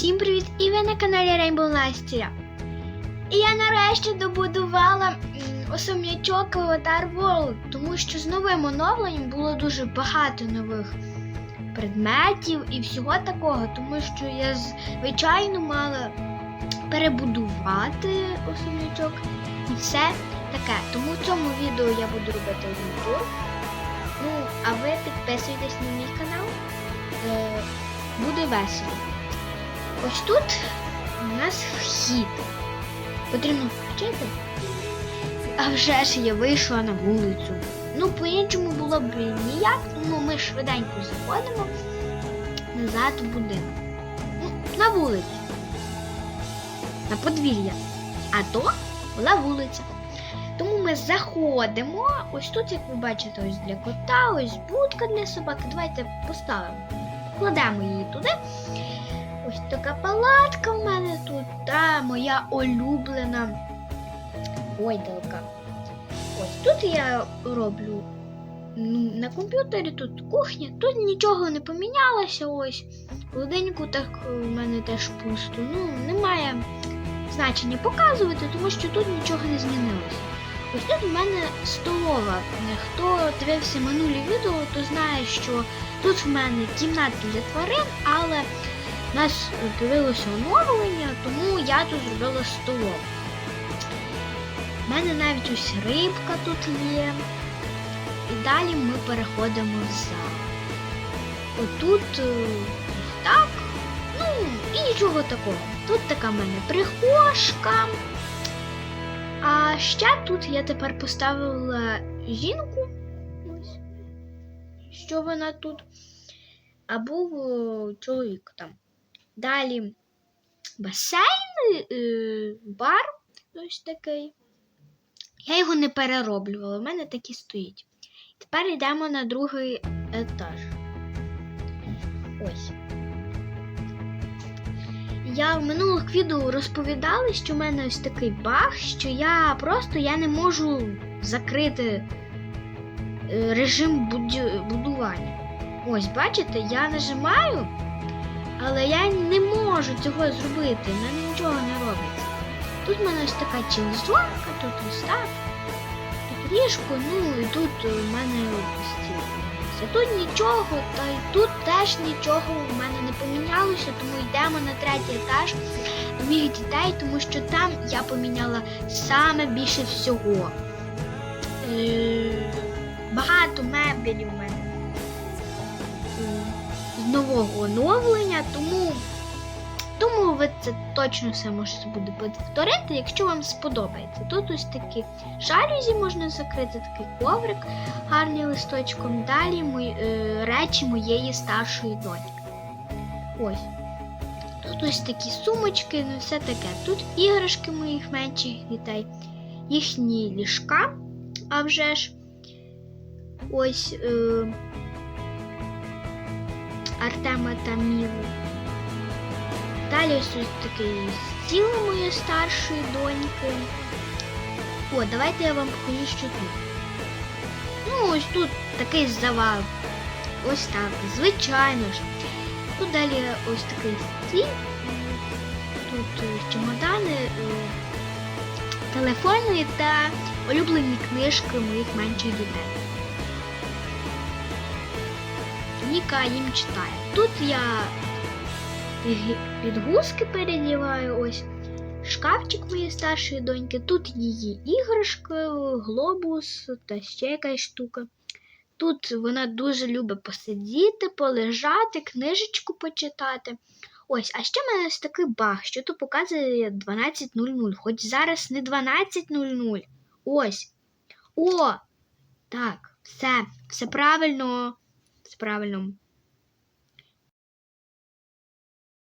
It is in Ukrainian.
Всім привіт! І ви на каналі Rainbow Настя. І я нарешті добудувала особнячок Avatar World, тому що з новим оновленням було дуже багато нових предметів і всього такого, тому що я звичайно мала перебудувати особнячок і все таке. Тому в цьому відео я буду робити один тур. Ну, а ви підписуйтесь на мій канал. Е, буде весело. Ось тут у нас вхід. Потрібно включити. А вже ж я вийшла на вулицю. Ну, по-іншому було б ніяк, тому ми швиденько заходимо назад в будинок. Ну, на вулицю. На подвір'я. А то була вулиця. Тому ми заходимо. Ось тут, як ви бачите, ось для кота, ось будка для собаки. Давайте поставимо. Кладемо її туди. Ось така палатка в мене тут, та моя улюблена гойдалка. Ось тут я роблю ну, на комп'ютері, тут кухня, тут нічого не помінялося. Ось. Холодильнику так у мене теж пусто. Ну, немає значення показувати, тому що тут нічого не змінилося. Ось тут в мене столова. Хто дивився минулі відео, то знає, що тут в мене кімната для тварин, але у нас появилося оновлення, тому я тут зробила столову. У мене навіть ось рибка тут є. І далі ми переходимо в зал. Отут е, так. Ну, і нічого такого. Тут така в мене прихожка. А ще тут я тепер поставила жінку. Ось. Що вона тут? А був чоловік там. Далі басейн, е, бар ось такий. Я його не перероблювала, у мене так стоїть. Тепер йдемо на другий етаж. Ось. Я в минулих відео розповідала, що в мене ось такий баг, що я просто я не можу закрити е, режим будування. Ось, бачите, я нажимаю, але я не можу цього зробити, в мене нічого не робиться. Тут в мене ось така чілзонка, тут ось так, тут ліжко, ну і тут в мене стіл. Тут нічого, та й тут теж нічого в мене не помінялося, тому йдемо на третій етаж до моїх дітей, тому що там я поміняла саме більше всього. Е, Багато мебелів у мене нового оновлення, тому, тому ви це точно все можете буде повторити, якщо вам сподобається. Тут ось такі жалюзі можна закрити, такий коврик гарний листочком. Далі мої, е, речі моєї старшої доньки. Ось. Тут ось такі сумочки, ну все таке. Тут іграшки моїх менших дітей, їхні ліжка, а вже ж. Ось е, Артема та Міли. Далі ось ось такий стіл моєї старшої доньки. О, давайте я вам покажу, що тут. Ну, ось тут такий завал. Ось так, звичайно ж. Тут далі ось такий стіл. Тут е, чемодани, е, телефони та улюблені книжки моїх менших дітей. Ніка їм читає. Тут я підгузки передіваю, ось шкафчик моєї старшої доньки. Тут її іграшки, глобус та ще якась штука. Тут вона дуже любить посидіти, полежати, книжечку почитати. Ось, а ще в мене ось такий баг, що тут показує 12.00, хоч зараз не 12.00. Ось. О! Так, все, все правильно. Все правильно.